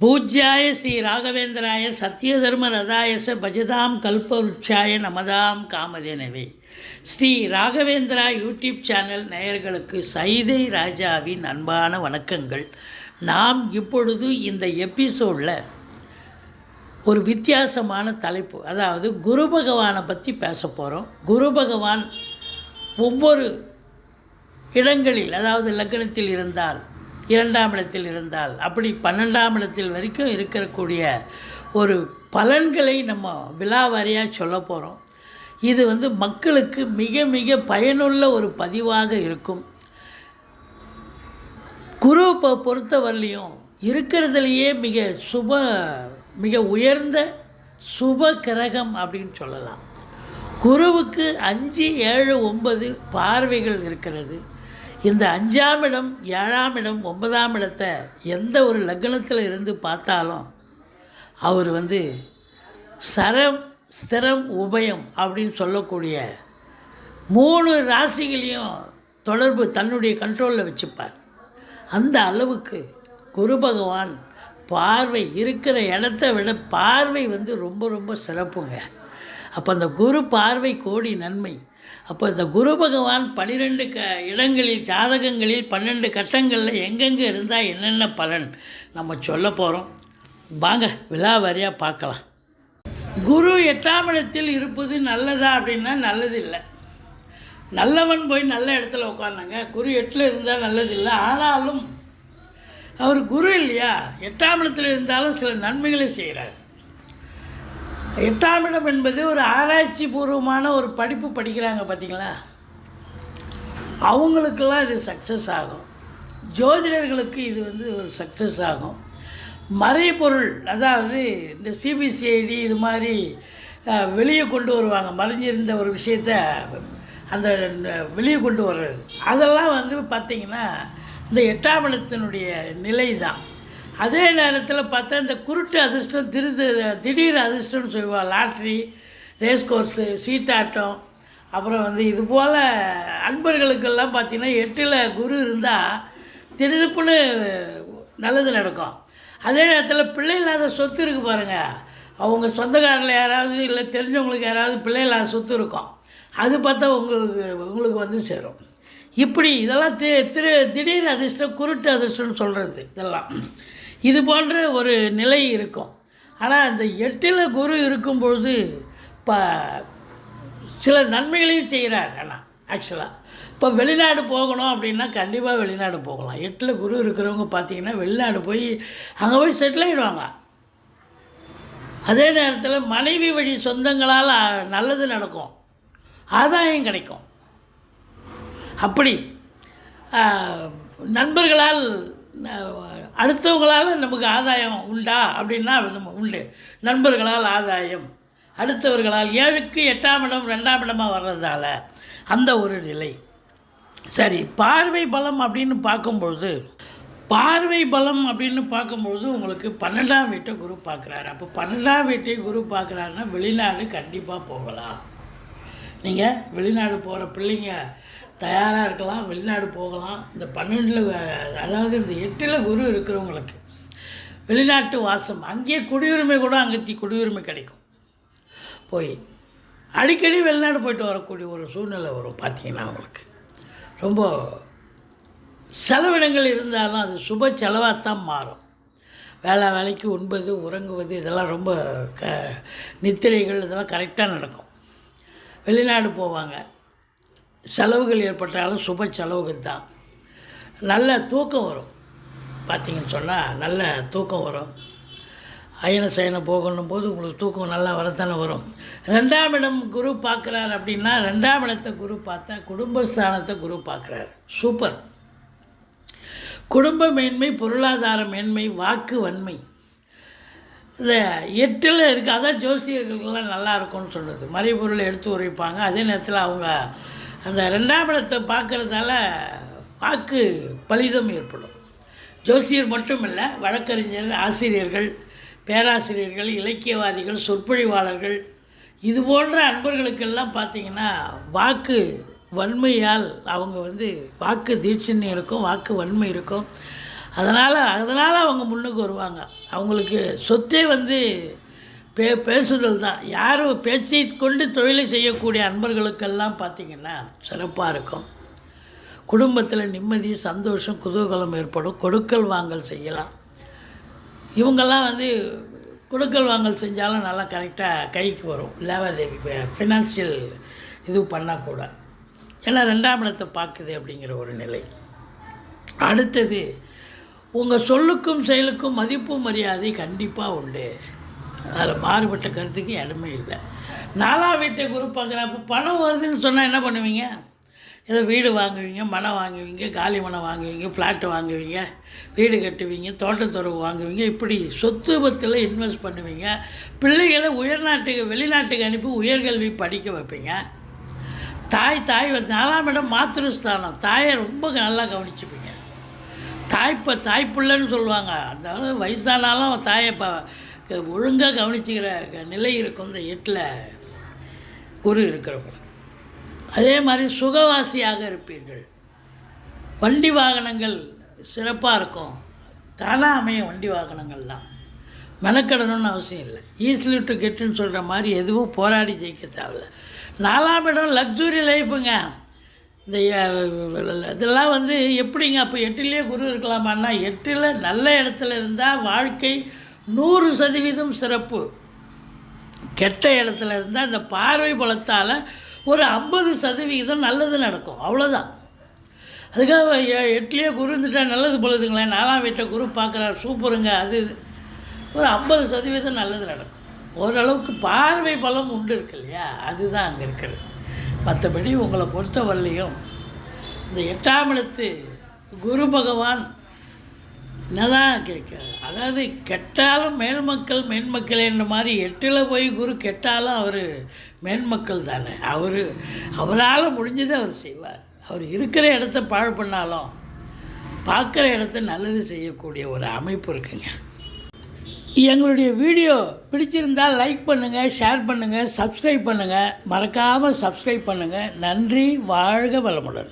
பூஜ்யாய ஸ்ரீ ராகவேந்திராய சத்யதர்ம ரதாயச பஜதாம் கல்பவருட்சாய நமதாம் காமதேனவே. ஸ்ரீ ராகவேந்திரா யூடியூப் சேனல் நேயர்களுக்கு சைதை ராஜாவின் அன்பான வணக்கங்கள். நாம் இப்பொழுது இந்த எபிசோடில் ஒரு வித்தியாசமான தலைப்பு அதாவது குரு பகவானை பற்றி பேச போகிறோம் குரு பகவான் ஒவ்வொரு இடங்களில் அதாவது லக்னத்தில் இருந்தால் இரண்டாம் இடத்தில் இருந்தால் அப்படி பன்னெண்டாம் இடத்தில் வரைக்கும் இருக்கக்கூடிய ஒரு பலன்களை நம்ம விலாவாரியாக சொல்ல போகிறோம் இது வந்து மக்களுக்கு மிக மிக பயனுள்ள ஒரு பதிவாக இருக்கும். குரு இப்போ பொறுத்தவரையிலையும் இருக்கிறதுலையே மிக சுப மிக உயர்ந்த சுப கிரகம் அப்படின்னு சொல்லலாம். குருவுக்கு அஞ்சு ஏழு ஒன்பது பார்வைகள் இருக்கிறது. இந்த அஞ்சாம் இடம் ஏழாம் இடம் ஒன்பதாம் இடத்தை எந்த ஒரு லக்னத்தில் இருந்து பார்த்தாலும் அவர் வந்து சரம் ஸ்திரம் உபயம் அப்படின்னு சொல்லக்கூடிய மூணு ராசிகளையும் தொடர்பு தன்னுடைய கண்ட்ரோலில் வச்சுப்பார். அந்த அளவுக்கு குரு பகவான் பார்வை இருக்கிற இடத்த விட பார்வை வந்து ரொம்ப ரொம்ப சிறப்புங்க. அப்போ அந்த குரு பார்வை கோடி நன்மை. அப்போ இந்த குரு பகவான் பன்னிரெண்டு க இடங்களில் ஜாதகங்களில் பன்னெண்டு கட்டங்களில் எங்கெங்கே இருந்தால் என்னென்ன பலன் நம்ம சொல்ல போகிறோம் வாங்க விழாவாரியாக பார்க்கலாம். குரு எட்டாம் இடத்தில் இருப்பது நல்லதா அப்படின்னா நல்லது இல்லை. நல்லவன் போய் நல்ல இடத்துல உட்காந்தாங்க குரு எட்டில் இருந்தால் நல்லது இல்லை. ஆனாலும் அவர் குரு இல்லையா? எட்டாம் இடத்துல இருந்தாலும் சில நன்மைகளை செய்கிறார் எட்டாம் இடம் என்பது ஒரு ஆராய்ச்சி பூர்வமான ஒரு படிப்பு படிக்கிறாங்க பார்த்தீங்களா? அவங்களுக்கெல்லாம் இது சக்ஸஸ் ஆகும். ஜோதிடர்களுக்கு இது வந்து ஒரு சக்ஸஸ் ஆகும். மறைபொருள் அதாவது இந்த சிபிசிஐடி இது மாதிரி வெளியே கொண்டு வருவாங்க. மறைஞ்சிருந்த ஒரு விஷயத்த அந்த வெளியே கொண்டு வர்றது. அதெல்லாம் வந்து பார்த்திங்கன்னா இந்த எட்டாம் இடத்தினுடைய நிலை தான் அதே நேரத்தில் பார்த்தா இந்த குருட்டு அதிர்ஷ்டம் திரு திடீர் அதிர்ஷ்டம்னு சொல்லுவாள் லாட்ரி ரேஸ் கோர்ஸு சீட்டாட்டம் அப்புறம் வந்து இது போல் அன்பர்களுக்கெல்லாம் பார்த்திங்கன்னா எட்டில் குரு இருந்தால் திடுப்புன்னு நல்லது நடக்கும். அதே நேரத்தில் பிள்ளை இல்லாத சொத்து இருக்குது பாருங்கள் அவங்க சொந்தக்காரில் யாராவது இல்லை தெரிஞ்சவங்களுக்கு யாராவது பிள்ளை இல்லாத சொத்து இருக்கும். அது பார்த்தா உங்களுக்கு உங்களுக்கு வந்து சேரும். இப்படி இதெல்லாம் தி திரு திடீர் அதிர்ஷ்டம் குருட்டு அதிர்ஷ்டம்னு சொல்கிறது இதெல்லாம். இது போன்ற ஒரு நிலை இருக்கும். ஆனால் இந்த எட்டில் குரு இருக்கும் பொழுது ப சில நன்மைகளையும் செய்கிறார் ஆனால் ஆக்சுவலாக இப்போ வெளிநாடு போகணும் அப்படின்னா கண்டிப்பாக வெளிநாடு போகலாம். எட்டில் குரு இருக்கிறவங்க பார்த்தீங்கன்னா வெளிநாடு போய் அங்கே போய் செட்டில் ஆகிடுவாங்க அதே நேரத்தில் மனைவி வழி சொந்தங்களால் நல்லது நடக்கும். ஆதாயம் கிடைக்கும். அப்படி நண்பர்களால் அடுத்தவங்களால் நமக்கு ஆதாயம் உண்டா அப்படின்னா உண்டு. நண்பர்களால் ஆதாயம். அடுத்தவர்களால் ஏழுக்கு எட்டாம் இடம் ரெண்டாம் இடமாக வர்றதால அந்த ஒரு நிலை. சரி பார்வை பலம் அப்படின்னு பார்க்கும்பொழுது பார்வை பலம் அப்படின்னு பார்க்கும்பொழுது உங்களுக்கு பன்னெண்டாம் வீட்டை குரு பார்க்குறாரு. அப்போ பன்னெண்டாம் வீட்டை குரு பார்க்குறாருன்னா வெளிநாடு கண்டிப்பாக போகலாம். நீங்கள் வெளிநாடு போகிற பிள்ளைங்க தயாராக இருக்கலாம் வெளிநாடு போகலாம். இந்த பன்னெண்டில் அதாவது இந்த எட்டில் குரு இருக்கிறவங்களுக்கு வெளிநாட்டு வாசம். அங்கேயே குடியுரிமை கூட அங்கே குடியுரிமை கிடைக்கும். போய் அடிக்கடி வெளிநாடு போயிட்டு வரக்கூடிய ஒரு சூழ்நிலை வரும் பார்த்தீங்கன்னா அவங்களுக்கு ரொம்ப செலவினங்கள் இருந்தாலும் அது சுப செலவாக தான் மாறும். வேலை வேலைக்கு உண்பது உறங்குவது இதெல்லாம் ரொம்ப க நித்திரைகள் இதெல்லாம் கரெக்டாக நடக்கும். வெளிநாடு போவாங்க. செலவுகள் ஏற்பட்டாலும் சுப செலவுகள் தான். நல்ல தூக்கம் வரும். பார்த்தீங்கன்னு சொன்னால் நல்ல தூக்கம் வரும். அயன சயனம் போகணும் போது உங்களுக்கு தூக்கம் நல்லா வரத்தானே வரும். ரெண்டாம் இடம் குரு பார்க்குறார் அப்படின்னா ரெண்டாம் இடத்தை குரு பார்த்தா குடும்பஸ்தானத்தை குரு பார்க்குறாரு. சூப்பர். குடும்ப மேன்மை பொருளாதார மேன்மை வாக்கு வன்மை. இந்த எட்டில் இருக்குது அதான் ஜோசியர்களுக்கெல்லாம் நல்லா இருக்கும்னு சொல்கிறது மறைபொருளை எடுத்து உரைப்பாங்க. அதே நேரத்தில் அவங்க அந்த ரெண்டாம் இடத்தை பார்க்குறதால வாக்கு பலிதம் ஏற்படும். ஜோசியர் மட்டும் இல்லை வழக்கறிஞர் ஆசிரியர்கள் பேராசிரியர்கள் இலக்கியவாதிகள் சொற்பொழிவாளர்கள் இது போன்ற அன்பர்களுக்கெல்லாம் பார்த்திங்கன்னா வாக்கு வன்மையால் அவங்க வந்து வாக்கு தீட்சண்யம் இருக்கும் வாக்கு வன்மை இருக்கும். அதனால் அதனால் அவங்க முன்னுக்கு வருவாங்க. அவங்களுக்கு சொத்தே வந்து பே பேசுதல் தான் யாரும் பேச்சை கொண்டு தொழிலை செய்யக்கூடிய அன்பர்களுக்கெல்லாம் பார்த்திங்கன்னா சிறப்பாக இருக்கும். குடும்பத்தில் நிம்மதி சந்தோஷம் குதூகலம் ஏற்படும். கொடுக்கல் வாங்கல் செய்யலாம். இவங்கெல்லாம் வந்து கொடுக்கல் வாங்கல் செஞ்சாலும் நல்லா கரெக்டாக கைக்கு வரும். லேவாதேவி ஃபினான்ஷியல் இது பண்ணால் கூட. ஏன்னா ரெண்டாம் இடத்தை பார்க்குது அப்படிங்கிற ஒரு நிலை. அடுத்தது உங்கள் சொல்லுக்கும் செயலுக்கும் மதிப்பு மரியாதை கண்டிப்பாக உண்டு. அதில் மாறுபட்ட கருத்துக்கு இடமே இல்லை. நாலாம் வீட்டை குரு பார்க்குறப்ப பணம் வருதுன்னு சொன்னால் என்ன பண்ணுவீங்க? ஏதோ வீடு வாங்குவீங்க மனம் வாங்குவீங்க காலி மனை வாங்குவீங்க ஃப்ளாட்டு வாங்குவீங்க வீடு கட்டுவீங்க தோட்டத்துறவு வாங்குவீங்க. இப்படி சொத்து பத்தில் இன்வெஸ்ட் பண்ணுவீங்க. பிள்ளைகளை உயர்நாட்டுக்கு வெளிநாட்டுக்கு அனுப்பி உயர்கல்வி படிக்க வைப்பீங்க. தாய் தாய் வந்து நாலாம் இடம் மாத்திருஸ்தானம். தாயை ரொம்ப நல்லா கவனிச்சுப்பீங்க. தாய்ப்ப தாய்ப்புள்ளன்னு சொல்லுவாங்க. அந்த வயசானாலும் தாயை இப்போ ஒழுங்காக கவனிச்சுக்கிற நிலை இருக்கும் இந்த எட்டில் குரு இருக்கிறவங்க. அதே மாதிரி சுகவாசியாக இருப்பீர்கள். வண்டி வாகனங்கள் சிறப்பாக இருக்கும். தானாக அமையும் வண்டி வாகனங்கள்லாம். மெனக்கடணும்னு அவசியம் இல்லை. ஈஸிலி டு கெட்டுன்னு சொல்கிற மாதிரி எதுவும் போராடி ஜெயிக்க தேவையில்ல. நாலாம் இடம் லக்ஸுரி லைஃபுங்க. இந்த இதெல்லாம் வந்து எப்படிங்க அப்போ எட்டுலேயே குரு இருக்கலாமான்னா எட்டில் நல்ல இடத்துல இருந்தால் வாழ்க்கை நூறு சதவீதம் சிறப்பு. கெட்ட இடத்துல இருந்தால் இந்த பார்வை பலத்தால் ஒரு ஐம்பது சதவிகிதம் நல்லது நடக்கும். அவ்வளோதான் அதுக்காக எ- எட்டுலேயே குரு இருந்துட்டா நல்லது பொழுதுங்களேன் நாலாம் வீட்டை குரு பார்க்குறாரு சூப்பருங்க அது இது. ஒரு ஐம்பது சதவீதம் நல்லது நடக்கும். ஓரளவுக்கு பார்வை பலம் உண்டு இருக்கு இல்லையா? அதுதான் அங்கே இருக்கிறது. மற்றபடி உங்களை பொறுத்தவரையிலையும் இந்த எட்டாம் இடத்து குரு பகவான் என்னதான் கேட்க அதாவது கெட்டாலும் மேல்மக்கள் மேன்மக்கள் என்ற மாதிரி எட்டில் போய் குரு கெட்டாலும் அவர் மேன்மக்கள் தானே. அவர் அவரால் முடிஞ்சதை அவர் செய்வார். அவர் இருக்கிற இடத்த பாழ் பண்ணாலும் பார்க்குற இடத்த நல்லது செய்யக்கூடிய ஒரு அமைப்பு இருக்குங்க. எங்களுடைய வீடியோ பிடிச்சிருந்தால் லைக் பண்ணுங்கள் ஷேர் பண்ணுங்கள் சப்ஸ்கிரைப் பண்ணுங்கள் மறக்காமல் சப்ஸ்கிரைப் பண்ணுங்கள் நன்றி வாழ்க வளமுடன்.